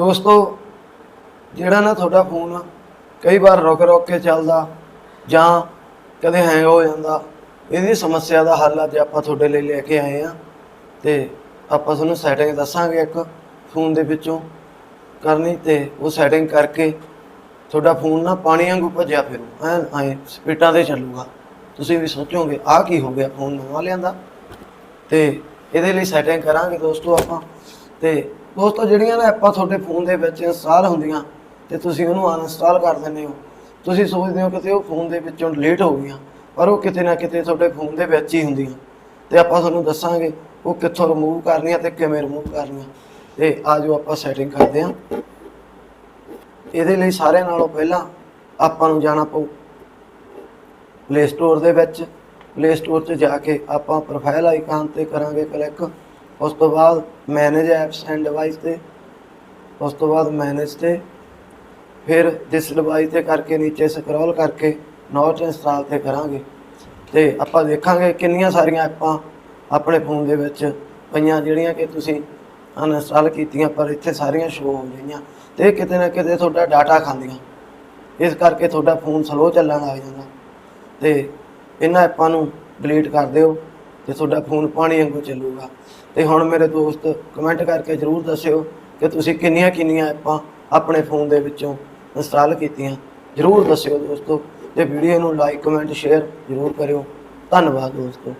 ਦੋਸਤੋ, ਜਿਹੜਾ ਨਾ ਤੁਹਾਡਾ ਫੋਨ ਕਈ ਵਾਰ ਰੁਕ ਰੁਕ ਕੇ ਚੱਲਦਾ ਜਾਂ ਕਦੇ ਹੈਂਗ ਹੋ ਜਾਂਦਾ, ਇਹਦੀ ਸਮੱਸਿਆ ਦਾ ਹੱਲ ਅੱਜ ਆਪਾਂ ਤੁਹਾਡੇ ਲਈ ਲੈ ਕੇ ਆਏ ਆ ਤੇ ਆਪਾਂ ਤੁਹਾਨੂੰ ਸੈਟਿੰਗ ਦੱਸਾਂਗੇ ਇੱਕ ਫੋਨ ਦੇ ਵਿੱਚੋਂ ਕਰਨੀ ਤੇ ਉਹ ਸੈਟਿੰਗ ਕਰਕੇ ਤੁਹਾਡਾ ਫੋਨ ਨਾ ਪਾਣੀ ਵਾਂਗੂ ਭੱਜਿਆ ਫਿਰੂ, ਐਨ ਐ ਸਪੀਡਾਂ ਤੇ ਚੱਲੂਗਾ। ਤੁਸੀਂ ਵੀ ਸੋਚੋਗੇ, ਆਹ ਕੀ ਹੋ ਗਿਆ ਫੋਨ ਨਵਾਂ ਲਿਆਂਦਾ? ਤੇ ਇਹਦੇ ਲਈ ਸੈਟਿੰਗ ਕਰਾਂਗੇ ਦੋਸਤੋ ਆਪਾਂ ਤੇ ਦੋਸਤੋ, ਜਿਹੜੀਆਂ ਨਾ ਆਪਾਂ ਤੁਹਾਡੇ ਫੋਨ ਦੇ ਵਿੱਚ ਇੰਸਟਾਲ ਹੁੰਦੀਆਂ ਤੇ ਤੁਸੀਂ ਉਹਨੂੰ ਅਨਇੰਸਟਾਲ ਕਰ ਦਿੰਦੇ ਹੋ, ਤੁਸੀਂ ਸੋਚਦੇ ਹੋ ਕਿ ਉਹ ਫੋਨ ਦੇ ਵਿੱਚੋਂ ਡਿਲੀਟ ਹੋ ਗਈਆਂ, ਪਰ ਉਹ ਕਿਤੇ ਨਾ ਕਿਤੇ ਤੁਹਾਡੇ ਫੋਨ ਦੇ ਵਿੱਚ ਹੀ ਹੁੰਦੀਆਂ। ਤੇ ਆਪਾਂ ਤੁਹਾਨੂੰ ਦੱਸਾਂਗੇ ਉਹ ਕਿੱਥੋਂ ਰਿਮੂਵ ਕਰਨੀਆਂ ਤੇ ਕਿਵੇਂ ਰਿਮੂਵ ਕਰਨੀਆਂ। ਤੇ ਆਜੋ ਆਪਾਂ ਸੈਟਿੰਗ ਕਰਦੇ ਹਾਂ। ਇਹਦੇ ਲਈ ਸਾਰਿਆਂ ਨਾਲੋਂ ਪਹਿਲਾਂ ਆਪਾਂ ਨੂੰ ਜਾਣਾ ਪਊ ਪਲੇ ਸਟੋਰ ਦੇ ਵਿੱਚ। ਪਲੇ ਸਟੋਰ 'ਚ ਜਾ ਕੇ ਆਪਾਂ ਪ੍ਰੋਫਾਈਲ ਆਈਕਨ ਤੇ ਕਰਾਂਗੇ ਕਲਿੱਕ ਉਸ ਤੋਂ ਬਾਅਦ ਮੈਨੇਜ ਐਪਸ ਐਂਡ ਡਿਵਾਈਸ ਤੇ, ਉਸ ਤੋਂ ਬਾਅਦ ਮੈਨੇਜ ਤੇ, ਫਿਰ ਦਿਸ ਡਿਵਾਈਸ ਤੇ ਕਰਕੇ ਨੀਚੇ ਸਕਰੋਲ ਕਰਕੇ ਨੋਟ ਇੰਸਟਾਲ ਤੇ ਕਰਾਂਗੇ। ਤੇ ਆਪਾਂ ਦੇਖਾਂਗੇ ਕਿੰਨੀਆਂ ਸਾਰੀਆਂ ਐਪਾਂ ਆਪਣੇ ਫੋਨ ਦੇ ਵਿੱਚ ਪਈਆਂ, ਜਿਹੜੀਆਂ ਕਿ ਤੁਸੀਂ ਅਨਇੰਸਟਾਲ ਕੀਤੀਆਂ, ਪਰ ਇੱਥੇ ਸਾਰੀਆਂ ਸ਼ੋ ਹੋ ਗਈਆਂ। ਤੇ ਕਿਤੇ ਨਾ ਕਿਤੇ ਤੁਹਾਡਾ ਡਾਟਾ ਖਾਂਦੀਆਂ। ਇਸ ਕਰਕੇ ਤੁਹਾਡਾ ਫੋਨ ਸਲੋ ਚੱਲਣ ਲੱਗ ਜਾਂਦਾ। ਤੇ ਇਹਨਾਂ ਐਪਾਂ ਨੂੰ ਡਿਲੀਟ ਕਰ ਦਿਓ। ਤੇ ਤੁਹਾਡਾ ਫੋਨ ਪਾਣੀ ਵਾਂਗੂ ਚੱਲੂਗਾ। ਤੇ ਹੁਣ ਮੇਰੇ ਦੋਸਤ ਕਮੈਂਟ ਕਰਕੇ ਜਰੂਰ ਦੱਸਿਓ ਕਿ ਤੁਸੀਂ ਕਿੰਨੀਆਂ ਕਿੰਨੀਆਂ ਐਪਾਂ ਆਪਣੇ ਫੋਨ ਦੇ ਵਿੱਚੋਂ ਇੰਸਟਾਲ ਕੀਤੀਆਂ। ਜਰੂਰ ਦੱਸਿਓ ਦੋਸਤੋ ਤੇ ਵੀਡੀਓ ਨੂੰ ਲਾਈਕ ਕਮੈਂਟ ਸ਼ੇਅਰ ਜਰੂਰ ਕਰਿਓ। ਧੰਨਵਾਦ ਦੋਸਤੋ।